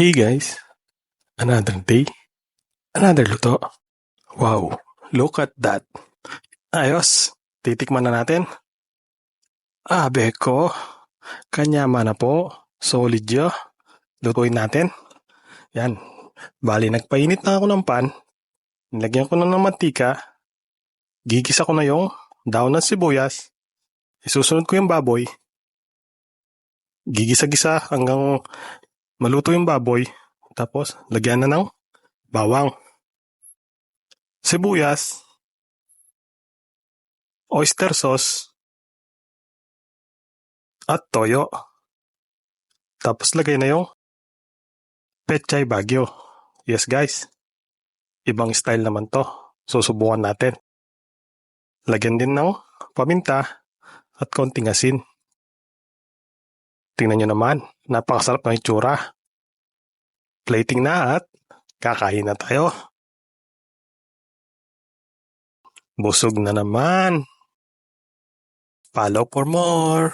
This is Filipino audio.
Hey guys, another day, another luto. Wow, look at that. Ayos, titikman na natin. Abe ko, kanyama na po, solid yo. Lutuin natin. Yan, bali nagpainit na ako ng pan. Nilagyan ko na ng mantika. Gigisa ko na yung daon ng sibuyas. Isusunod ko yung baboy. Gigisa-gisa hanggang maluto yung baboy. Tapos, lagyan na ng bawang. Sibuyas. Oyster sauce. At toyo. Tapos lagay na yung pechay bagyo. Yes guys. Ibang style naman to. Susubukan natin. Lagyan din ng paminta at konting asin. Tingnan nyo naman, napakasarap ng itsura. Plating na at kakain na tayo. Busog na naman. Follow for more.